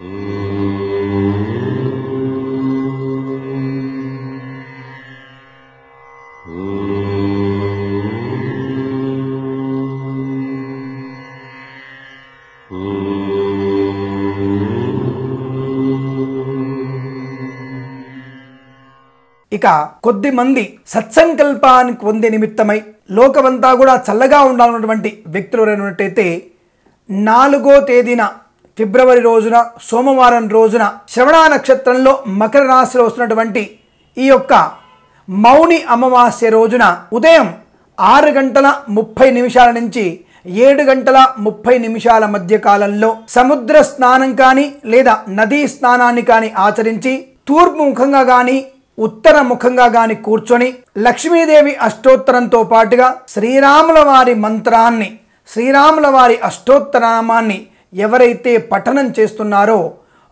ఇక కొద్ది మంది సత్సంకల్పానికి పొందే నిమిత్తమై లోకమంతా కూడా చల్లగా ఉండాలన్నటువంటి వ్యక్తులు ఉన్నట్టయితే నాలుగో తేదీన ఫిబ్రవరి రోజున సోమవారం రోజున శ్రవణ నక్షత్రంలో మకర రాశిలో వస్తున్నటువంటి ఈ యొక్క మౌని అమావాస్య రోజున ఉదయం ఆరు గంటల ముప్పై నిమిషాల నుంచి ఏడు గంటల ముప్పై నిమిషాల మధ్య కాలంలో సముద్ర స్నానం కానీ లేదా నదీ స్నానాన్ని కానీ ఆచరించి తూర్పు ముఖంగా కానీ ఉత్తర ముఖంగా గాని కూర్చొని లక్ష్మీదేవి అష్టోత్తరంతో పాటుగా శ్రీరాముల వారి మంత్రాన్ని శ్రీరాముల వారి అష్టోత్తరామాన్ని ఎవరైతే పఠనం చేస్తున్నారో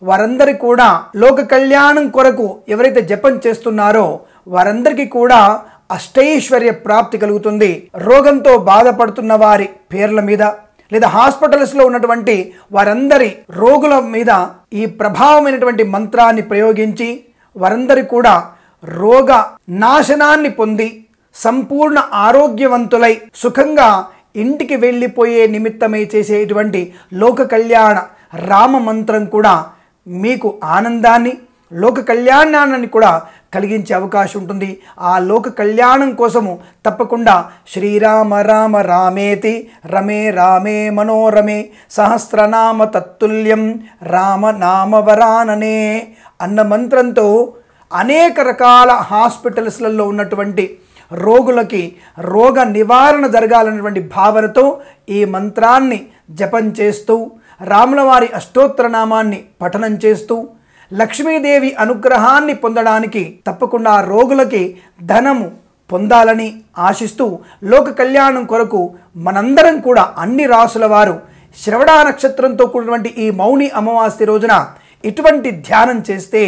వారందరి కూడా లోక కళ్యాణం కొరకు ఎవరైతే జపం చేస్తున్నారో వారందరికీ కూడా అష్టైశ్వర్య ప్రాప్తి కలుగుతుంది. రోగంతో బాధపడుతున్న వారి పేర్ల మీద లేదా హాస్పిటల్స్లో ఉన్నటువంటి వారందరి రోగుల మీద ఈ ప్రభావమైనటువంటి మంత్రాన్ని ప్రయోగించి వారందరి కూడా రోగ నాశనాన్ని పొంది సంపూర్ణ ఆరోగ్యవంతులై సుఖంగా ఇంటికి వెళ్ళిపోయే నిమిత్తమై చేసేటువంటి లోక కళ్యాణ రామ మంత్రం కూడా మీకు ఆనందాన్ని లోక కళ్యాణాన్ని కూడా కలిగించే అవకాశం ఉంటుంది. ఆ లోక కళ్యాణం కోసము తప్పకుండా శ్రీరామ రామ రామేతి రమే రామే మనోరమే సహస్రనామ తత్తుల్యం రామనామవరాననే అన్న మంత్రంతో అనేక రకాల హాస్పిటల్స్లలో ఉన్నటువంటి రోగులకి రోగ నివారణ జరగాలన్నటువంటి భావనతో ఈ మంత్రాన్ని జపం చేస్తూ రాములవారి అష్టోత్తరనామాన్ని పఠనం చేస్తూ లక్ష్మీదేవి అనుగ్రహాన్ని పొందడానికి తప్పకుండా రోగులకి ధనము పొందాలని ఆశిస్తూ లోక కళ్యాణం కొరకు మనందరం కూడా అన్ని రాసుల వారు శ్రవణ నక్షత్రంతో కూడినటువంటి ఈ మౌని అమావాస్య రోజున ఇటువంటి ధ్యానం చేస్తే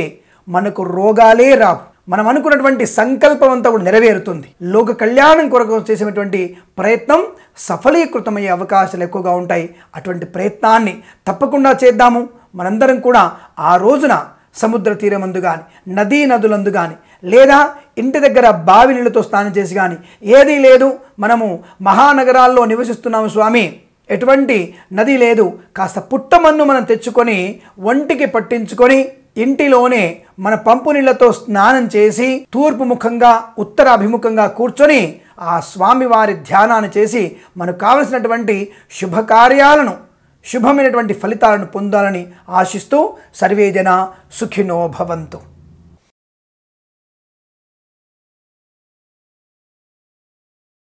మనకు రోగాలే రావు. మనం అనుకున్నటువంటి సంకల్పం అంతా కూడా నెరవేరుతుంది. లోక కళ్యాణం కొరకు చేసినటువంటి ప్రయత్నం సఫలీకృతమయ్యే అవకాశాలు ఎక్కువగా ఉంటాయి. అటువంటి ప్రయత్నాన్ని తప్పకుండా చేద్దాము. మనందరం కూడా ఆ రోజున సముద్ర తీరమందు కానీ నదీ నదులందు కానీ లేదా ఇంటి దగ్గర బావి నీళ్ళతో స్నానం చేసి కానీ ఏదీ లేదు. మనము మహానగరాల్లో నివసిస్తున్నాము స్వామి. ఎటువంటి నది లేదు. కాస్త పుట్టమన్ను మనం తెచ్చుకొని ఒంటికి పట్టించుకొని ఇంటిలోనే మన పంపు నీళ్ళతో స్నానం చేసి తూర్పు ముఖంగా ఉత్తర అభిముఖంగా కూర్చొని ఆ స్వామివారి ధ్యానాన్ని చేసి మనకు కావలసినటువంటి శుభకార్యాలను శుభమైనటువంటి ఫలితాలను పొందాలని ఆశిస్తూ సర్వేజన సుఖినో భవంతు.